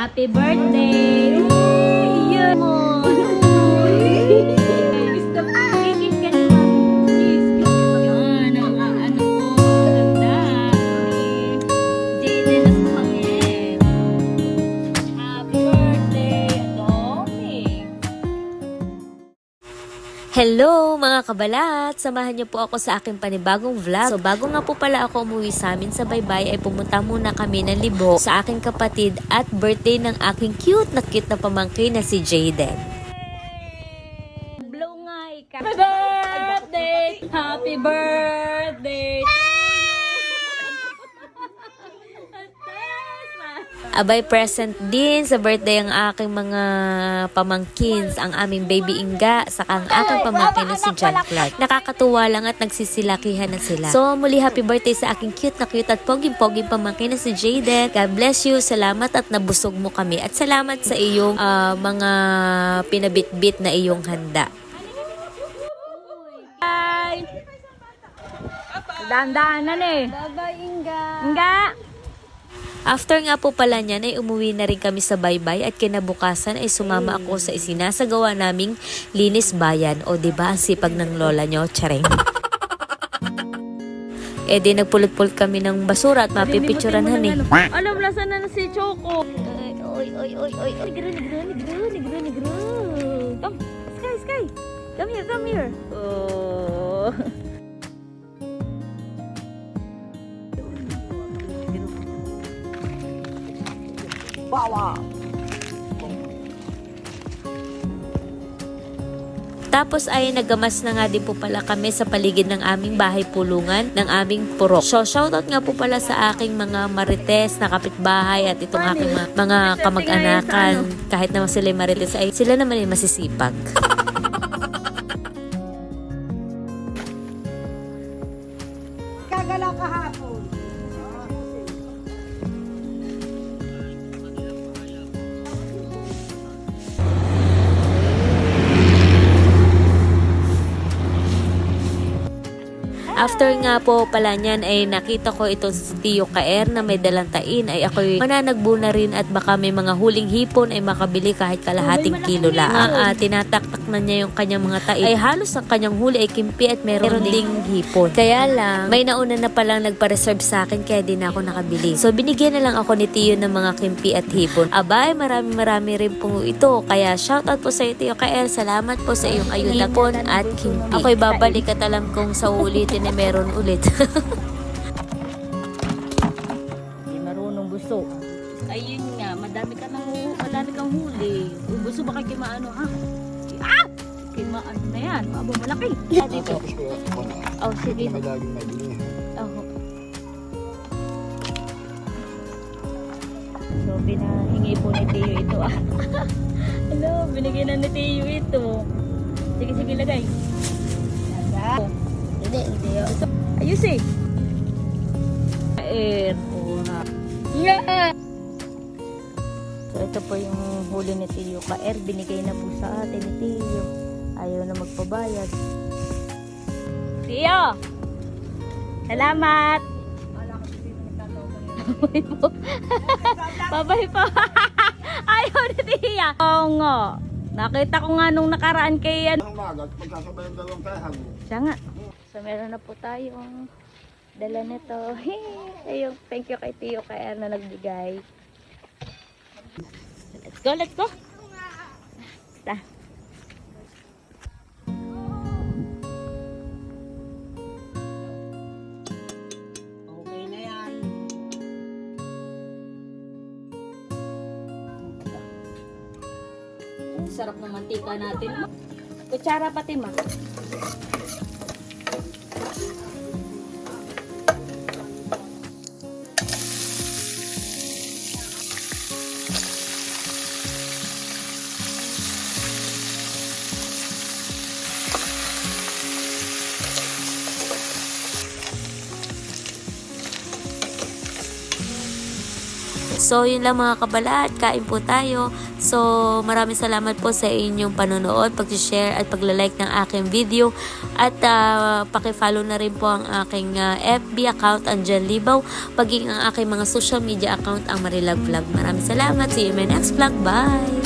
Happy birthday! Hello mga kabalat! Samahan niyo po ako sa aking panibagong vlog. So bago nga po pala ako umuwi sa amin sa baybay ay pumunta muna kami ng libo sa aking kapatid at birthday ng aking cute na cute na pamangkin na si Jaden. Blow nga. Happy birthday! Happy birthday to you! Abay present din sa birthday ang aking mga pamangkins, ang aming baby Inga, saka ang aking pamangkin na si John Clark. Nakakatuwa lang at nagsisilakihan na sila. So muli happy birthday sa aking cute na cute at poging-poging pamangkin na si Jaden. God bless you, salamat at nabusog mo kami. At salamat sa iyong ah, mga pinabitbit na iyong handa. Bye! Dahan-dahanan eh. Bye-bye, Inga. Nga! After nga po pala niyan ay umuwi na rin kami sa baybay at kinabukasan ay sumama ako sa isinasagawa naming linis bayan. O di ba ang sipag ng lola nyo, Chareng? eh di nagpulot-pulot kami ng basura at mapipicturan han eh. Alam, lasa na na si Choco. Oy, oy, oy, oy, oy. Negro, negro, negro, negro, negro. Come, Sky, Sky. Come here, come here. Oh. Tapos ay nagamas na nga din po pala kami sa paligid ng aming bahay pulungan ng aming purok. So shoutout nga po pala sa aking mga marites na kapitbahay at itong aking mga, mga kamag-anakan. Kahit naman sila marites ay sila naman ay masisipag. Kagalaw kahapon. After nga po pala niyan ay nakita ko itong si Tio Kaer na may dalantain ay ako'y mananagbo na rin at baka may mga huling hipon ay makabili kahit kalahating kilo lang. Ah, ah, tinataktak na niya yung kanyang mga tain. Ay halos ang kanyang huli ay kimpi at meron, ding hipon. Kaya lang, may nauna na palang nagpa-reserve sa akin kaya di na ako nakabili. So binigyan na lang ako ni Tio ng mga kimpi at hipon. Abay, marami marami rin po ito. Kaya shoutout po sa iyo Tio Kaer. Salamat po sa iyong ayuda hipon at kimpi. Ako'y babalik at alam kong sa ulitin na meron ulit. Hindi marunong buso. Ayun nga, madami ka nang madami kang huli. Kung buso baka kay maano ha? Ah! Kay maano na yan, maabo malaki. Ah, dito. Tapos ko, ako na. Oh, sige. May laging nabili. Oh. So, binahingi po ni Tio ito ah. Hello, binigyan na ni Tio ito. Sige, sige, lagay. Oh. Hindi, hindi. Ayos eh. Air. Oh. Yeah! So, ito po yung huli ni Tio. Ka-air, binigay na po sa atin ni Tio. Ayaw na magpabayad. Tio! Salamat! Babay po. Babay po. Ayaw ni Tia. Oo nga. Nakita ko nga nung nakaraan kay ano. Ang magat, pagkasabay ang dalawang kahan. Siya nga. So, meron na po tayong dala nito. Ayun, thank you kay Tio kay na nagbigay. Let's go, let's go. Ta. Okay na yan. Ang sarap ng mantika natin. Kutsara pati ma. So, yun lang mga kabalat. Kain po tayo. So, maraming salamat po sa inyong panonood, pag-share at paglalike ng aking video. At uh, pakifollow na rin po ang aking ah, uh, FB account, ang Jan Libaw, paging ang aking mga social media account, ang Marilag Vlog. Maraming salamat. See you in my next vlog. Bye!